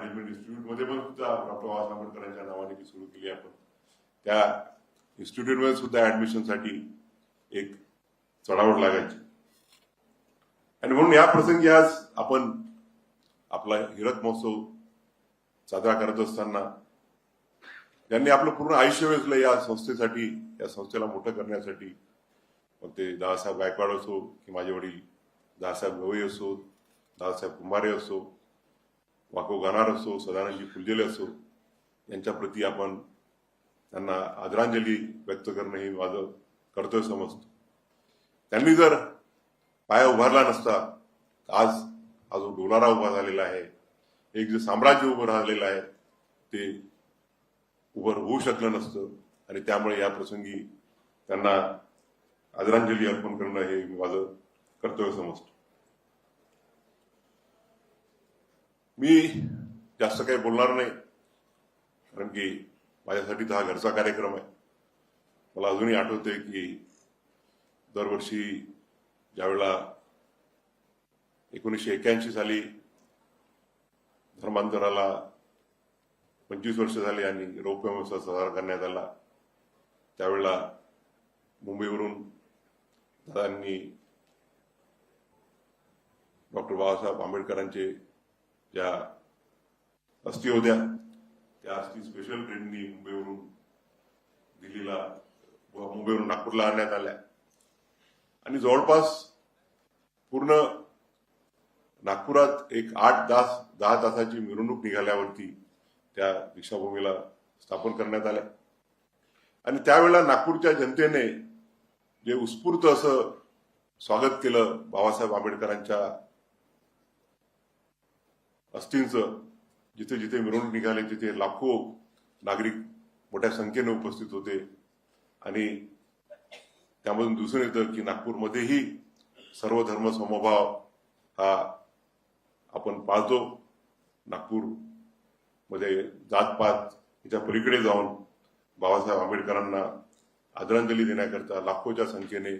Management इन्स्टिट्यूटमध्ये पण सुद्धा डॉक्टर बाबासाहेब आंबेडकरांच्या नावाने ती सुरू केली आपण. त्या इन्स्टिट्यूटमध्ये सुद्धा ऍडमिशनसाठी एक चढावड लागायची. आणि म्हणून या प्रसंगी आज आपण आपला हिरक महोत्सव साजरा करत असताना त्यांनी आपलं पूर्ण आयुष्य वेचलं या संस्थेसाठी या संस्थेला मोठं करण्यासाठी. मग ते दादासाहेब गायकवाड असो की माझे वडील दादासाहेब गवई असो दादासाहेब कुंभारे असो वाको गाणार असो सदानंदजी फुलझेले असो यांच्याप्रती आपण त्यांना आदरांजली व्यक्त करणं हे माझं कर्तव्य समजतो. त्यांनी जर पाया उभारला नसता आज हा जो डोलारा उभा झालेला आहे एक जे साम्राज्य उभं राहिलेलं आहे ते उभं होऊ शकलं नसतं आणि त्यामुळे या प्रसंगी त्यांना आदरांजली अर्पण करणं हे माझं कर्तव्य समजतो. मी जास्त काही बोलणार नाही. कारण की माझ्यासाठी तर हा घरचा कार्यक्रम आहे. मला अजूनही आठवते की दरवर्षी ज्यावेळेला एकोणीसशे एक्क्याऐंशी साली धर्मांतराला पंचवीस वर्ष झाली आणि रौप्य महोत्सव साजरा करण्यात आला त्यावेळेला मुंबईवरून दादांनी डॉक्टर बाबासाहेब आंबेडकरांचे ज्या अस्थी होत्या. त्या अस्थी स्पेशल ट्रेननी मुंबईवरून दिल्लीला व मुंबईवरून नागपूरला आणण्यात आल्या. आणि जवळपास पूर्ण नागपुरात एक आठ तास दहा तासाची मिरवणूक निघाल्यावरती त्या दीक्षाभूमीला स्थापन करण्यात आल्या. आणि त्यावेळेला नागपूरच्या जनतेने जे उत्स्फूर्त असं स्वागत केलं बाबासाहेब आंबेडकरांच्या अस्थींचं जिथे जिथे मिरवणूक निघाले तिथे लाखो नागरिक मोठ्या संख्येने उपस्थित होते. आणि त्यामधून दिसून येतं की नागपूरमध्येही सर्व धर्म समभाव हा आपण पाहतो नागपूरमध्ये जातपात याच्या पलीकडे जाऊन बाबासाहेब आंबेडकरांना आदरांजली देण्याकरता लाखोच्या संख्येने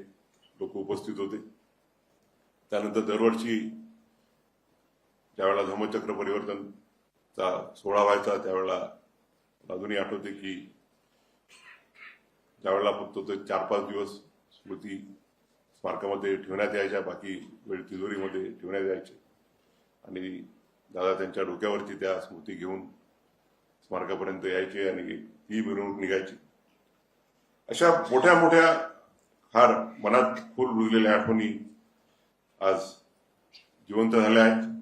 लोक उपस्थित होते. त्यानंतर दरवर्षी त्यावेळेला धर्मचक्र परिवर्तनचा सोहळा व्हायचा. त्यावेळेला अजूनही आठवते की ज्यावेळेला फक्त ते चार पाच दिवस स्मृती स्मारकामध्ये ठेवण्यात यायच्या बाकी वेळ तिजोरीमध्ये ठेवण्यात यायचे. आणि दादा त्यांच्या डोक्यावरती त्या स्मृती घेऊन स्मारकापर्यंत यायचे आणि ती मिरवणूक निघायची. अशा मोठ्या मोठ्या फार मनात खोल रुजलेल्या आठवणी आज जिवंत झाल्या आहेत.